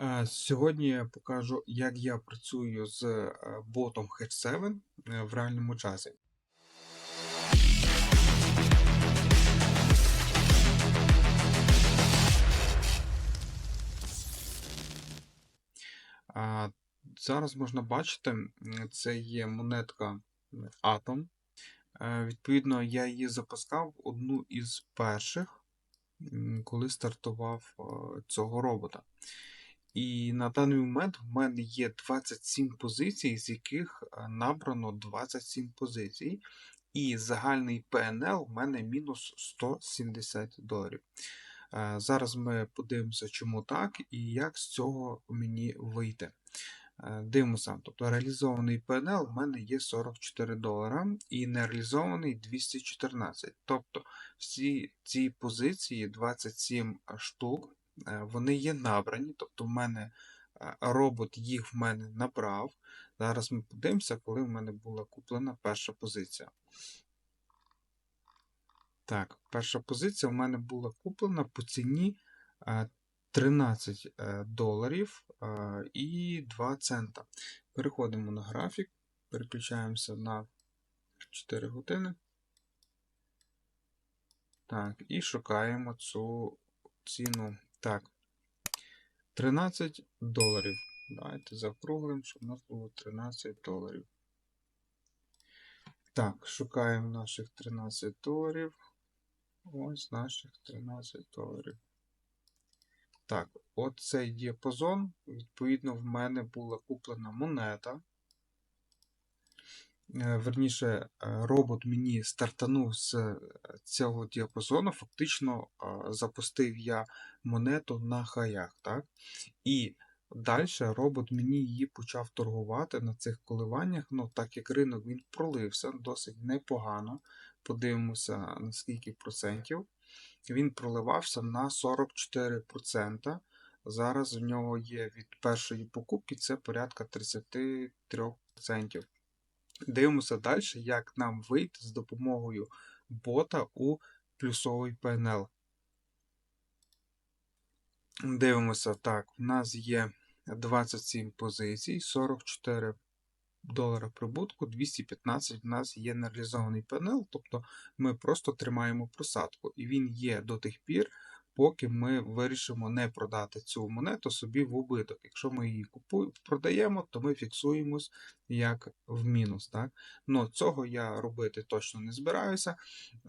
Е, Сьогодні я покажу, як я працюю з е, ботом Hedge7 е, в реальному часі. Зараз можна бачити, це є монетка Atom. Відповідно, я її запускав одну із перших, коли стартував цього робота. І на даний момент в мене є 27 позицій, з яких е, набрано 27 позицій. І загальний PNL в мене мінус 170 доларів. Е, Зараз ми подивимося, чому так і як з цього мені вийти. Е, Дивимося, тобто реалізований PNL в мене є 44 долара і нереалізований 214. Тобто всі ці позиції, 27 штук, вони є набрані, тобто в мене е, робот їх в мене набрав. Зараз ми подивимося, коли в мене була куплена перша позиція. Так, перша позиція в мене була куплена по ціні е, 13 е, доларів е, і 2 цента. Переходимо на графік, переключаємося на 4 години. Так, і шукаємо цю ціну. Так, 13 доларів. Давайте закруглимо, щоб у нас було 13 доларів. Так, шукаємо наших 13 доларів. Ось наших 13 доларів. Так, оцей діапазон, відповідно, в мене була куплена монета. Е, Верніше, е, робот мені стартанув з е, цього діапазону. Фактично запустив я монету на хаях. Так? І далі робот мені її почав торгувати на цих коливаннях. Ну, так як ринок він пролився досить непогано. Подивимося, на скільки процентів. Він проливався на 44%. Зараз в нього є від першої покупки це порядка 33%. Дивимося далі, як нам вийти з допомогою бота у плюсовий PNL. Дивимося так, у нас є 27 позицій, 44 долара прибутку, 215 в нас є нереалізований PNL, тобто ми просто тримаємо просадку. І він є до тих пір, поки ми вирішимо не продати цю монету собі в убиток. Якщо ми її купуємо, продаємо, то ми фіксуємось як в мінус. Так? Но цього я робити точно не збираюся.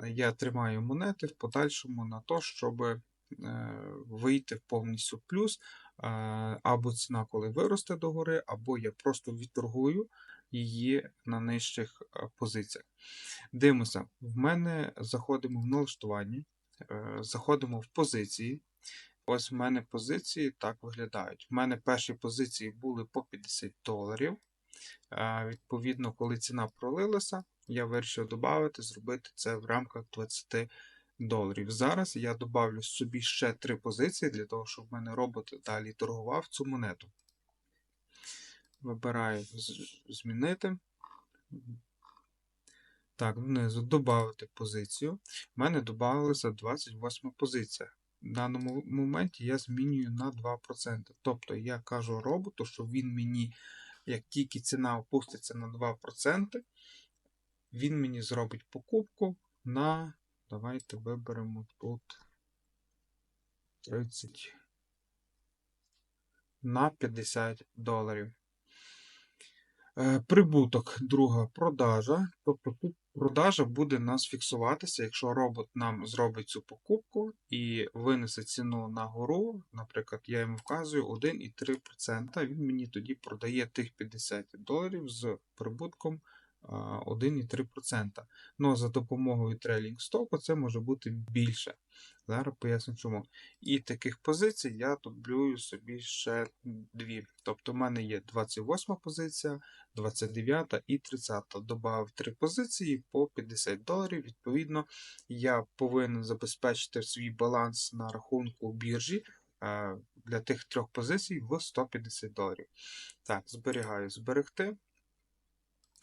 Я тримаю монети в подальшому на то, щоб е, вийти в повністю плюс. е, Або ціна, коли виросте догори, або я просто відторгую її на нижчих е, позиціях. Дивимося, в мене заходимо в налаштування, заходимо в позиції. Ось в мене позиції так виглядають. В мене перші позиції були по 50 доларів. Е, Відповідно, коли ціна пролилася, я вирішив додати, зробити це в рамках 20 доларів. Зараз я додавлю собі ще 3 позиції для того, щоб в мене робот далі торгував цю монету. Вибираю змінити. Так, внизу додати позицію. У мене додавалася 28 позиція. В даному моменті я змінюю на 2%. Тобто я кажу роботу, що він мені, як тільки ціна опуститься на 2%, він мені зробить покупку на. Давайте виберемо тут 30 на 50 доларів. Е, Прибуток, друга продажа. Тобто тут продажа буде у нас фіксуватися, якщо робот нам зробить цю покупку і винесе ціну на гору, наприклад, я йому вказую 1,3%, він мені тоді продає тих 50 доларів з прибутком 1,3%. Ну, за допомогою трейлінг стоку це може бути більше. Зараз поясню чому. І таких позицій я дублюю собі ще дві. Тобто в мене є 28 позиція, 29 і 30. Добавив три позиції по 50 доларів. Відповідно, я повинен забезпечити свій баланс на рахунку біржі для тих трьох позицій в 150 доларів. Так, зберігаю, зберегти,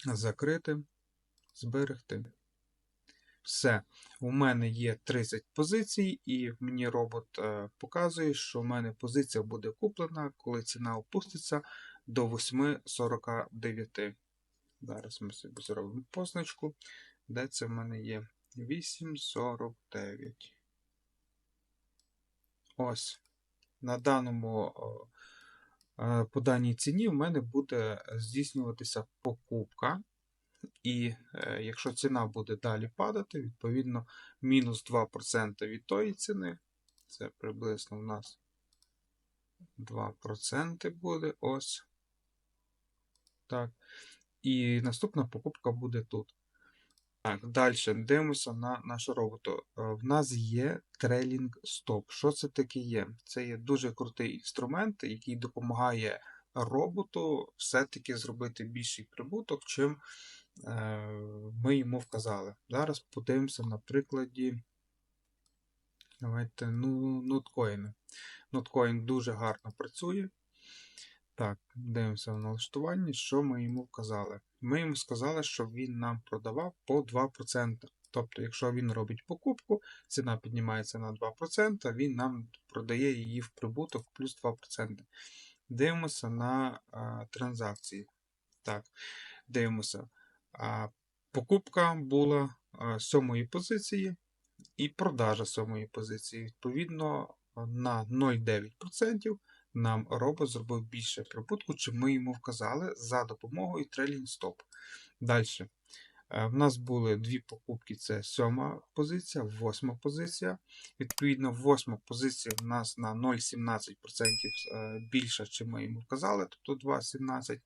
закрити, зберегти. Все. У мене є 30 позицій, і мені робот е, показує, що в мене позиція буде куплена, коли ціна опуститься до 8,49. Зараз ми собі зробимо позначку. Де це в мене є? 8,49. Ось. На даному, по даній ціні в мене буде здійснюватися покупка. І е, якщо ціна буде далі падати, відповідно, мінус 2% від тої ціни. Це приблизно у нас 2% буде ось. Так. І наступна покупка буде тут. Так, далі дивимося на нашу роботу. Е, В нас є трейлінг стоп. Що це таке є? Це є дуже крутий інструмент, який допомагає роботу все-таки зробити більший прибуток, чим е, ми йому вказали. Зараз подивимося на прикладі. Давайте, ну, ноткоїни. Ноткоін дуже гарно працює. Так, дивимося в налаштуванні, що ми йому вказали. Ми йому сказали, щоб він нам продавав по 2%. Тобто, якщо він робить покупку, ціна піднімається на 2%, він нам продає її в прибуток плюс 2%. Дивимося на а, транзакції. Так, дивимося. А, покупка була сьомої позиції і продажа сьомої позиції. Відповідно, на 0,9% нам робот зробив більше прибутку, чим ми йому вказали за допомогою трейлінг стоп. Далі. В нас були дві покупки: це сьома позиція, восьма позиція. Відповідно, восьма позиція в нас на 0,17% більша, чим ми йому вказали, тобто 2,17.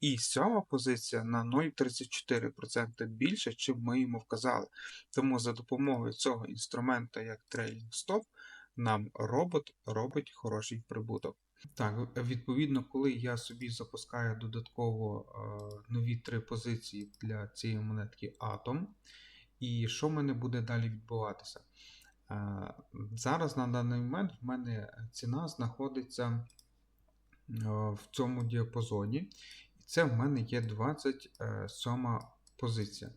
І сьома позиція на 0,34% більше, чим ми йому вказали. Тому за допомогою цього інструмента, як трейлінг стоп, нам робот робить хороший прибуток. Так, відповідно, коли я собі запускаю додатково е, нові три позиції для цієї монетки Atom, і що в мене буде далі відбуватися? Е, зараз на даний момент в мене ціна знаходиться е, в цьому діапазоні, і це в мене є 27 позиція.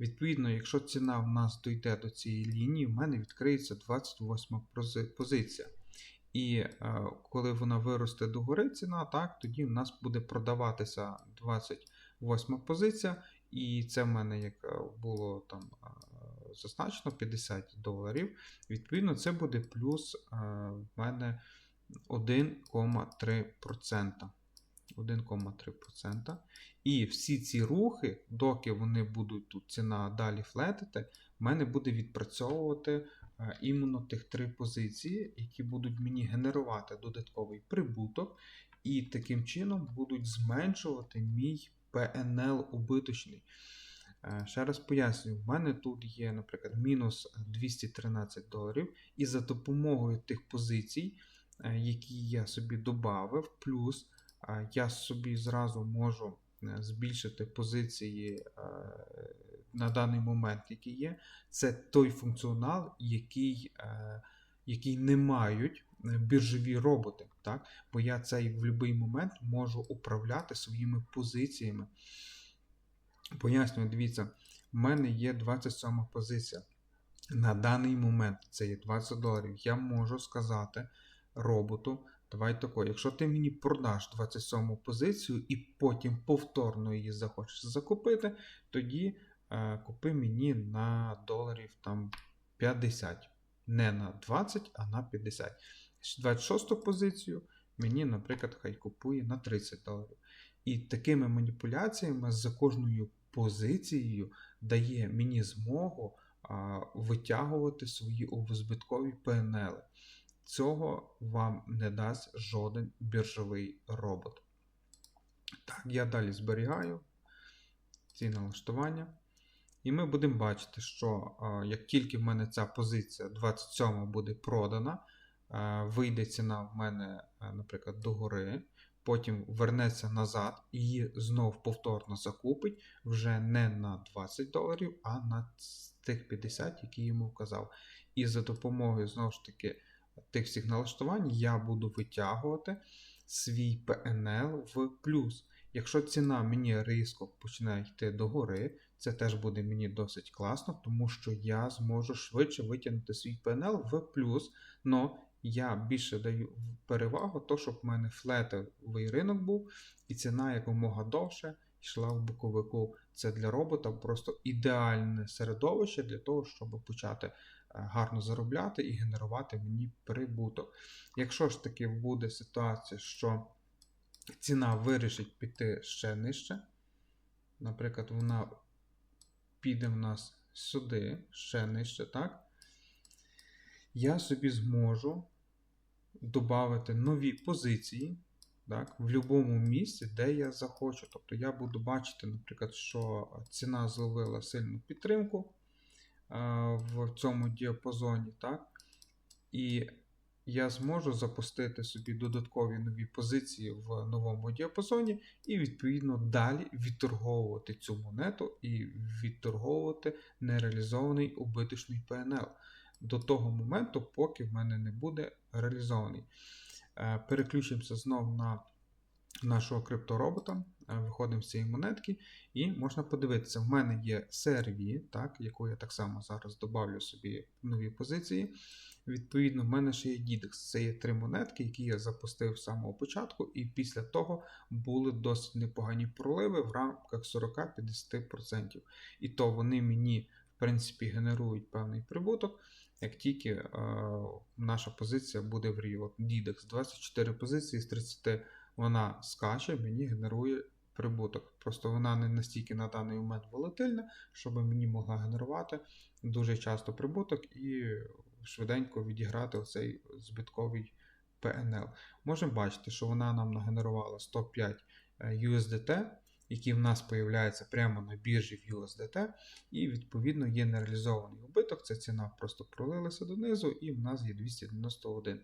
Відповідно, якщо ціна в нас дійде до цієї лінії, в мене відкриється 28 позиція. І е, коли вона виросте до гори ціна, так, тоді в нас буде продаватися 28 позиція. І це в мене як е, було там е, зазначено 50 доларів. Відповідно, це буде плюс в мене 1,3%. 1,3%. І всі ці рухи, доки вони будуть тут ціна далі флетити, в мене буде відпрацьовувати іменно тих три позиції, які будуть мені генерувати додатковий прибуток, і таким чином будуть зменшувати мій PNL убиточний. Е, Ще раз пояснюю, в мене тут є, наприклад, мінус 213 доларів, і за допомогою тих позицій, е, які я собі додав, плюс я собі зразу можу збільшити позиції на даний момент, які є. Це той функціонал, який який не мають біржові роботи. Так? Бо я цей в будь-який момент можу управляти своїми позиціями. Пояснюю, дивіться, в мене є 27 позиція. На даний момент це є 20 доларів. Я можу сказати роботу. Давай тако, якщо ти мені продаш 27 позицію і потім повторно її захочеш закупити, тоді е, купи мені на доларів там 50. Не на 20, а на 50. 26 позицію мені, наприклад, хай купує на 30 доларів. І такими маніпуляціями за кожною позицією дає мені змогу а, витягувати свої убезбиткові ПНЛ. Цього вам не дасть жоден біржовий робот. Так, я далі зберігаю ці налаштування. І ми будемо бачити, що як тільки в мене ця позиція 27 буде продана, вийде ціна в мене, наприклад, догори, потім вернеться назад і її знов повторно закупить вже не на 20 доларів, а на тих 50, які йому вказав. І за допомогою, знову ж таки, тих всіх налаштувань я буду витягувати свій PNL в плюс. Якщо ціна мені різко починає йти догори, Це теж буде мені досить класно, тому що я зможу швидше витягнути свій PNL в плюс. Но я більше даю перевагу, то, щоб в мене флетовий ринок був, і ціна якомога довше йшла в боковику. Це для робота просто ідеальне середовище для того, щоб почати е, гарно заробляти і генерувати мені прибуток. Якщо ж таки буде ситуація, що ціна вирішить піти ще нижче, наприклад, вона піде в нас сюди, ще нижче, так? Я собі зможу додати нові позиції так, в будь-якому місці, де я захочу. Тобто я буду бачити, наприклад, що ціна зловила сильну підтримку а, в цьому діапазоні, так? І я зможу запустити собі додаткові нові позиції в новому діапазоні, і, відповідно, далі відторговувати цю монету і відторговувати нереалізований убиточний PNL до того моменту, поки в мене не буде реалізований. Е, Переключимося знову на нашого крипторобота, е, виходимо з цієї монетки, і можна подивитися, в мене є CRV, так, яку я так само зараз добавлю собі нові позиції. Відповідно, в мене ще є DIDEX. Це є три монетки, які я запустив з самого початку, і після того були досить непогані проливи в рамках 40-50%. І то вони мені, в принципі, генерують певний прибуток, як тільки е, наша позиція буде в рі. От DIDEX 24 позиції з 30 вона скаче, мені генерує прибуток. Просто вона не настільки на даний момент волатильна, щоб мені могла генерувати дуже часто прибуток і швиденько відіграти оцей збитковий PNL. Можемо бачити, що вона нам нагенерувала 105 USDT, які в нас появляються прямо на біржі в USDT, і відповідно є нереалізований убиток. Ця ціна просто пролилася донизу, і в нас є 291.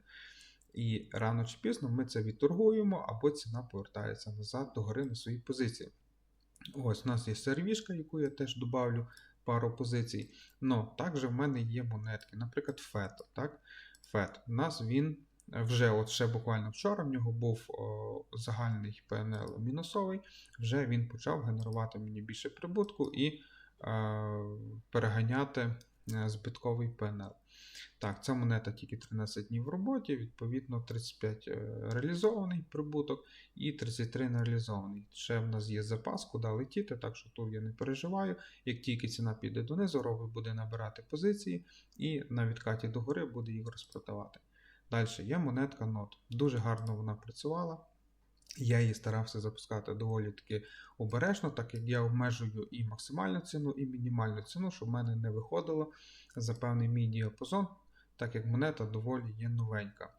І рано чи пізно ми це відторгуємо, або ціна повертається назад до гори на свої позиції. Ось у нас є сервішка, яку я теж добавлю пару позицій. Но також в мене є монетки, наприклад, FET. Так? FET. У нас він вже от ще буквально вчора в нього був о, загальний PNL мінусовий, вже він почав генерувати мені більше прибутку і е, переганяти е, збитковий PNL. Так, ця монета тільки 13 днів в роботі, відповідно, 35 е, реалізований прибуток і 33 нереалізований. Ще в нас є запас, куди летіти, так що тут я не переживаю. Як тільки ціна піде донизу, робот буде набирати позиції і на відкаті догори буде їх розпродавати. Далі є монетка NOT. Дуже гарно вона працювала. Я її старався запускати доволі таки обережно, так як я обмежую і максимальну ціну, і мінімальну ціну, щоб в мене не виходило за певний мій діапазон, так як монета доволі є новенька.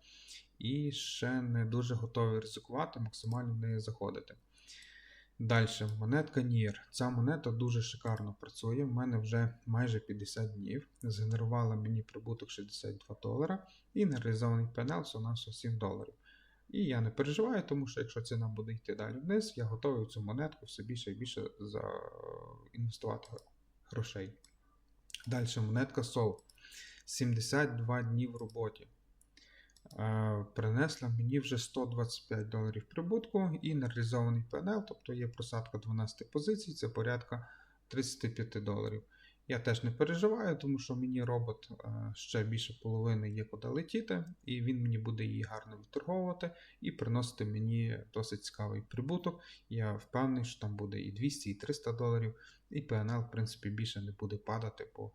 І ще не дуже готовий ризикувати, максимально в неї заходити. Далі, монетка NIR. Ця монета дуже шикарно працює. У мене вже майже 50 днів. Згенерувала мені прибуток 62 долара і нереалізований PNL всього на 7 доларів. І я не переживаю, тому що якщо ціна буде йти далі вниз, я готовий цю монетку все більше і більше інвестувати грошей. Далі монетка SOL. 72 дні в роботі. Е, принесла мені вже 125 доларів прибутку і нереалізований PNL, тобто є просадка 12 позицій, це порядка 35 доларів. Я теж не переживаю, тому що мені робот е, ще більше половини є куди летіти, і він мені буде її гарно відторговувати і приносити мені досить цікавий прибуток. Я впевнений, що там буде і 200, і 300 доларів, і PNL, в принципі, більше не буде падати, бо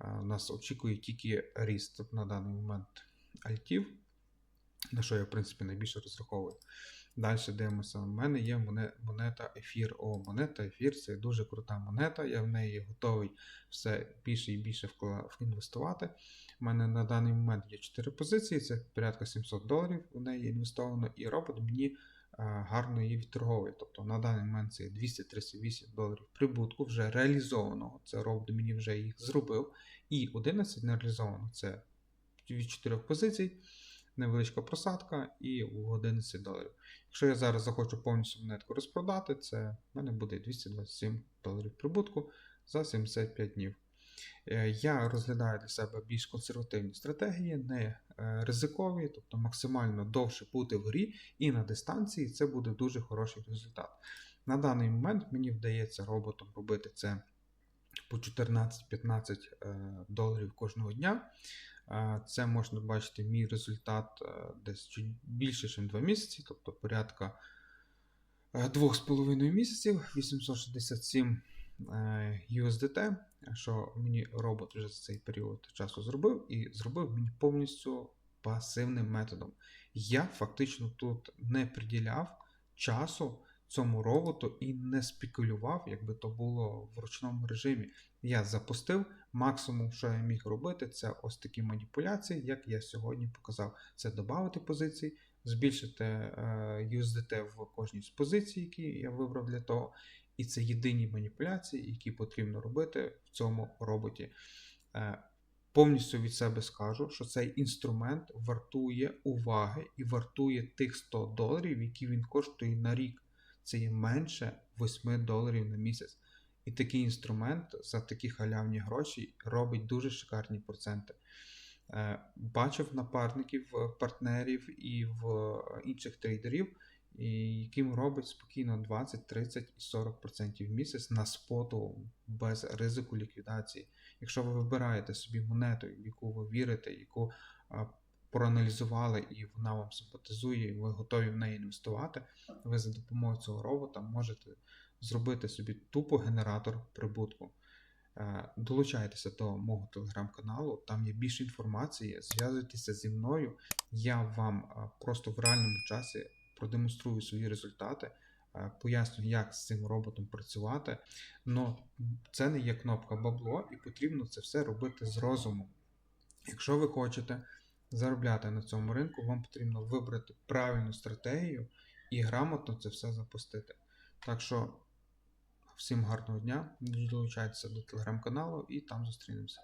е, нас очікує тільки ріст на даний момент альтів, на що я, в принципі, найбільше розраховую. Далі дивимося. У мене є монета ефір. О, монета ефір це дуже крута монета. Я в неї готовий все більше і більше інвестувати. У мене на даний момент є 4 позиції, це порядка 700 доларів у неї інвестовано, і робот мені гарно її відторговує. Тобто на даний момент це 238 доларів прибутку вже реалізованого. Це робот мені вже їх зробив. І 11 не реалізовано. Це від 4 позицій невеличка просадка і в 11 доларів. Якщо я зараз захочу повністю монетку розпродати, це в мене буде 227 доларів прибутку за 75 днів. Е, я розглядаю для себе більш консервативні стратегії, не е, ризикові, тобто максимально довше бути в грі і на дистанції це буде дуже хороший результат. На даний момент мені вдається роботом робити це по 14-15 е, доларів кожного дня. Е, Це можна бачити мій результат е, десь чуть більше, ніж 2 місяці, тобто порядка е, 2,5 місяців, 867 е, USDT, що мені робот вже за цей період часу зробив, і зробив мені повністю пасивним методом. Я фактично тут не приділяв часу цьому роботу і не спекулював, якби то було в ручному режимі. Я запустив максимум, що я міг робити, це ось такі маніпуляції, як я сьогодні показав. Це додати позиції, збільшити е, USDT в кожній з позицій, які я вибрав для того. І це єдині маніпуляції, які потрібно робити в цьому роботі. Е, Повністю від себе скажу, що цей інструмент вартує уваги і вартує тих 100 доларів, які він коштує на рік. Це є менше 8 доларів на місяць. І такий інструмент за такі халявні гроші робить дуже шикарні проценти. Е, Бачив напарників, е, партнерів і в е, інших трейдерів, яким робить спокійно 20, 30 і 40% в місяць на споту без ризику ліквідації. Якщо ви вибираєте собі монету, в яку ви вірите, яку проаналізували і вона вам симпатизує, і ви готові в неї інвестувати, ви за допомогою цього робота можете зробити собі тупо генератор прибутку. Е, Долучайтеся до мого телеграм-каналу, там є більше інформації. Зв'язуйтеся зі мною. Я вам е, просто в реальному часі продемонструю свої результати, е, поясню, як з цим роботом працювати. Но це не є кнопка бабло, і потрібно це все робити з розумом. Якщо ви хочете заробляти на цьому ринку, вам потрібно вибрати правильну стратегію і грамотно це все запустити. Так що всім гарного дня, долучайтеся до телеграм-каналу і там зустрінемося.